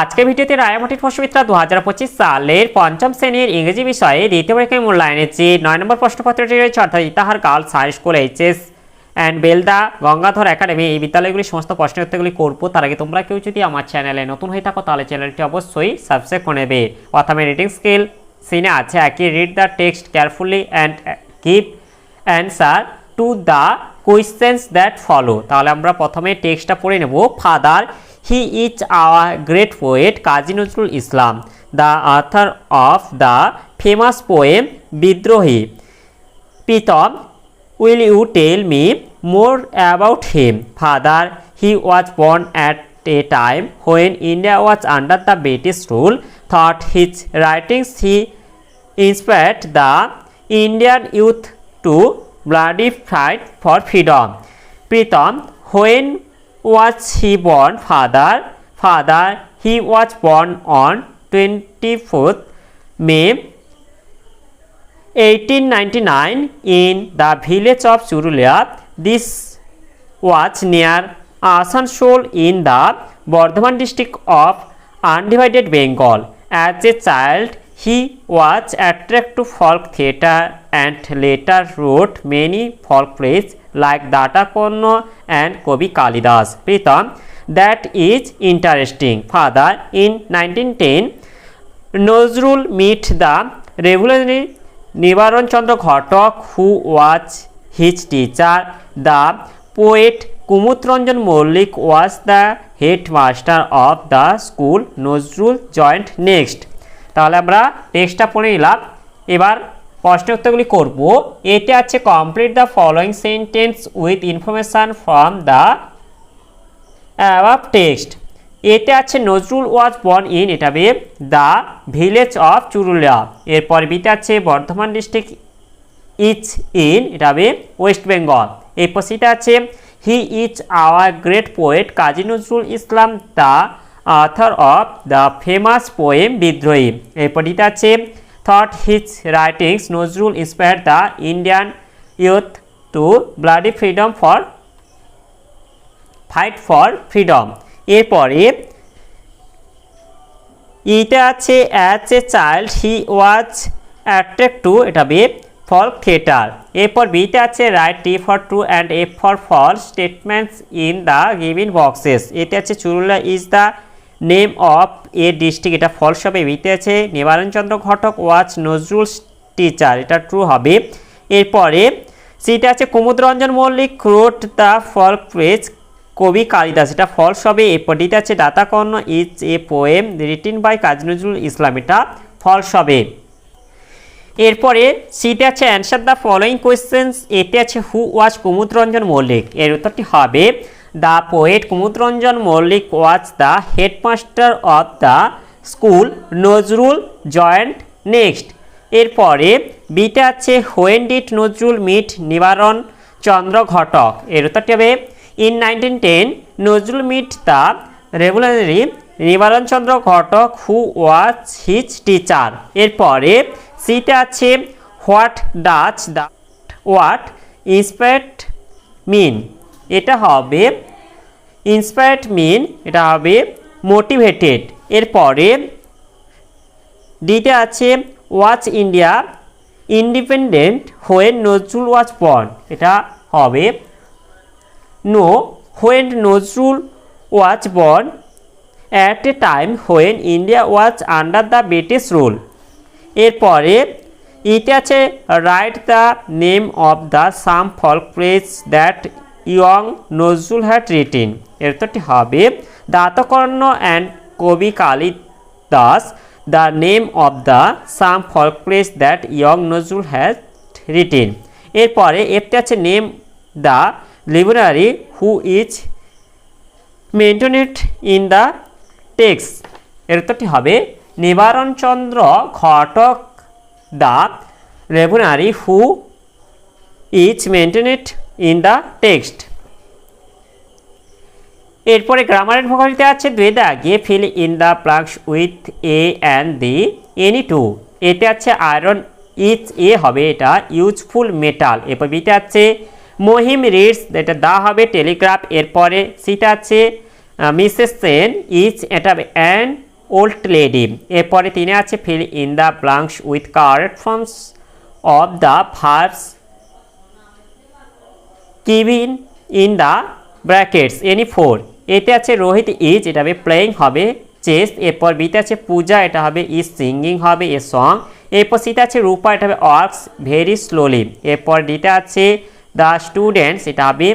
আজকে ভিডিওতে রায়ামাটির প্রশ্নবিত্রা দু হাজার পঁচিশ সালের পঞ্চম শ্রেণীর ইংরেজি বিষয়ে দ্বিতীয় পরীক্ষায় মূল্যায়নের যে নয় নম্বর প্রশ্নপত্রটি রয়েছে অর্থাৎ Itahar girls high school HS and Belda Gangadhar academy এই বিদ্যালয়গুলি সমস্ত প্রশ্নের উত্তরগুলি করবো তার আগে তোমরা কেউ যদি আমার চ্যানেলে নতুন হয়ে থাকো তাহলে চ্যানেলটি অবশ্যই সাবস্ক্রাইব করে নেবে প্রথমে রিডিং স্কিল সিনে আছে একই read the text carefully and keep answer to the questions that follow তাহলে আমরা প্রথমে টেক্সটটা পড়ে নেব further He is our great poet Kazi Nazrul Islam, the author of the famous poem Bidrohi. Pritam, will you tell me more about him? Father, he was born at a time when India was under the British rule. Thought his writings he inspired the Indian youth to bloody fight for freedom. Pritam, when was he born father father he was born on 24th May 1899 in the village of surulia This was near Asansol in the Bardhaman district of undivided Bengal. As a child, he was attractive folk theatre and later wrote many folk plays like Datakarna and Kavi Kalidas Pritam that is interesting father in nineteen ten Nazrul meet the রেভুলারি Nibaranchandra Ghatak who was his teacher the poet Kumudranjan Mallick was the headmaster of the school Nazrul joined next তাহলে আমরা টেক্সটটা পড়ে নিলাম এবার প্রশ্ন উত্তরগুলি করব এতে আছে complete the following sentence with information from the above text এতে আছে নজরুল ওয়াজ বর্ন ইন এটা বে দ্য ভিলেজ অফ চুরুলিয়া এরপর বিতে আছে বর্ধমান ডিস্ট্রিক্ট ইজ ইন এটা বে ওয়েস্ট বেঙ্গল এরপর সিটা আছে he is our great poet Kazi Nazrul Islam the author of the famous poem Bidrohi এরপর এটা আছে thought his writings Nazrul inspired the Indian youth to bloody freedom for fight for freedom এরপরে এটা আছে as a child he was attract to এটা B ফল theatre এরপর বিটা আছে write T for true and A for false statements in the given boxes এটা আছে Churula is the name of a district এটা ফলস হবে বিতে আছে নিবারণচন্দ্র ঘটক ওয়াচ নজরুলস টিচার এটা ট্রু হবে এরপরে সেটা আছে Kumudranjan Mallik wrote the fall praise কবি কালিদাস এটা ফলস হবে এরপরটিতে আছে Datakarna is a poem written by Kazi Nazrul Islam এটা ফলস হবে এরপরে সিতে আছে অ্যান্সার দ্য ফলোয়িং কোয়েশ্চেন্স এতে আছে হু ওয়াজ কুমুদরঞ্জন মল্লিক এর উত্তরটি হবে the poet Kumudranjan Mallick was the headmaster of the school Nazrul joined next এরপরে বিটা আছে when did Nazrul meet Nibaran Chandra Ghatak এর উত্তরটি হবে in nineteen ten Nazrul met the Nibaran Chandra Ghatak who was his teacher এরপরে সিটা আছে what does the what inspect mean এটা হবে ইন্সপায়ার্ড মিন এটা হবে মোটিভেটেড এরপরে ডিতে আছে was India independent when Nazrul was born এটা হবে no when Nazrul was born at a time when India was under the British rule এরপরে ইতে আছে write the name of the some folk plays that young Nazrul had written এর হবে Datakarna and Kabi Kali Das the name of the some folk place that young Nazrul had written এরপরে এতে আছে name the librarian who is maintained in the text এর উত্তরটি হবে Nibaranchandra Ghatak the librarian who is maintained in the text এরপরে grammar and ভোকালিতে আছে দুই দা গে fill in the blanks with a and the any two এতে আছে আয়রন ইচ এ হবে এটা ইউজফুল মেটাল এরপর বিতে আছে মহিম রিডস এটা দা হবে টেলিগ্রাফ এরপরে সিটা আছে মিসেস সেন ইচ এটা অ্যান্ড ওল্ড লেডি এরপরে তিনি আছে fill in the blanks with corrections of the verbs given in the brackets any four এতে আছে রোহিত ইজ এটা হবে প্লেয়িং হবে চেস এরপর বিতে আছে পূজা এটা হবে ইজ সিঙ্গিং হবে এ সং এরপর সিতে আছে রূপা এটা হবে ওয়ার্কস ভেরি স্লোলি এরপর ডিতে আছে দ্য স্টুডেন্টস এটা হবে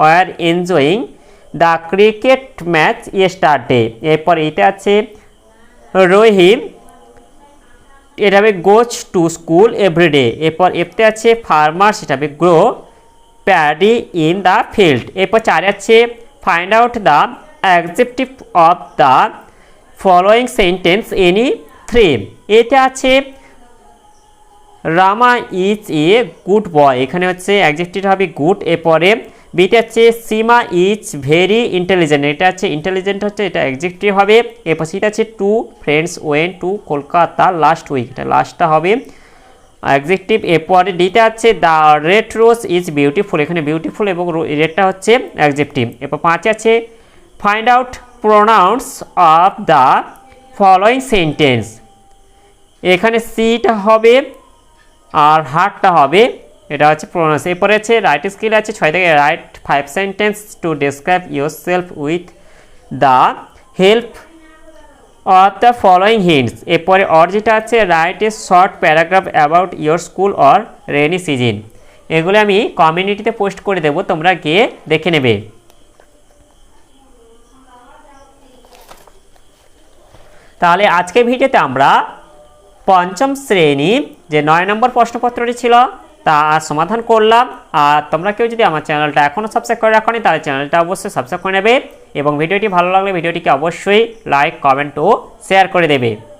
were enjoying the cricket match day এরপর এতে আছে রোহিম এটা হবে গোজ টু স্কুল এভরিডে এরপর এফতে আছে ফার্মার্স এটা হবে grow paddy in the field এরপর চার আছে find out the adjective of the following sentence any three এতে আছে Rama is a good boy এখানে হচ্ছে অ্যাকজেক্টিভ হবে গুড এরপরে বিটা হচ্ছে সীমা ইজ ভেরি ইন্টেলিজেন্ট এটা হচ্ছে ইন্টেলিজেন্ট হচ্ছে এটা অ্যাকজেক্টিভ হবে এরপর সেটা হচ্ছে two friends went to Kolkata last week এটা লাস্টটা হবে অ্যাডজেক্টিভ এরপরে ডিতে আছে the red rose is beautiful এখানে বিউটিফুল এবং রেডটা হচ্ছে অ্যাডজেক্টিভ এরপর পাঁচ আছে find out pronouns of the following sentence এখানে সিটা হবে আর হার্টটা হবে এটা হচ্ছে প্রোনাউন্স এরপরে আছে রাইট স্কিল আছে ছয় থেকে write five sentence to describe yourself with the help of the following hints এরপরে অর যেটা আছে write a short paragraph about your school or rainy season এগুলো আমি কমিউনিটিতে পোস্ট করে দেব তোমরা গিয়ে দেখে নেবে তাহলে আজকে ভিডিওতে আমরা পঞ্চম শ্রেণী যে নয় নম্বর প্রশ্নপত্রটি ছিল তা সমাধান করলাম আর তোমরা কেউ যদি আমার চ্যানেলটা এখনও সাবস্ক্রাইব করে রাখনি তাহলে চ্যানেলটা অবশ্যই সাবস্ক্রাইব করে নেবে এবং ভিডিওটি ভালো লাগলে ভিডিওটিকে অবশ্যই লাইক কমেন্ট ও শেয়ার করে দেবে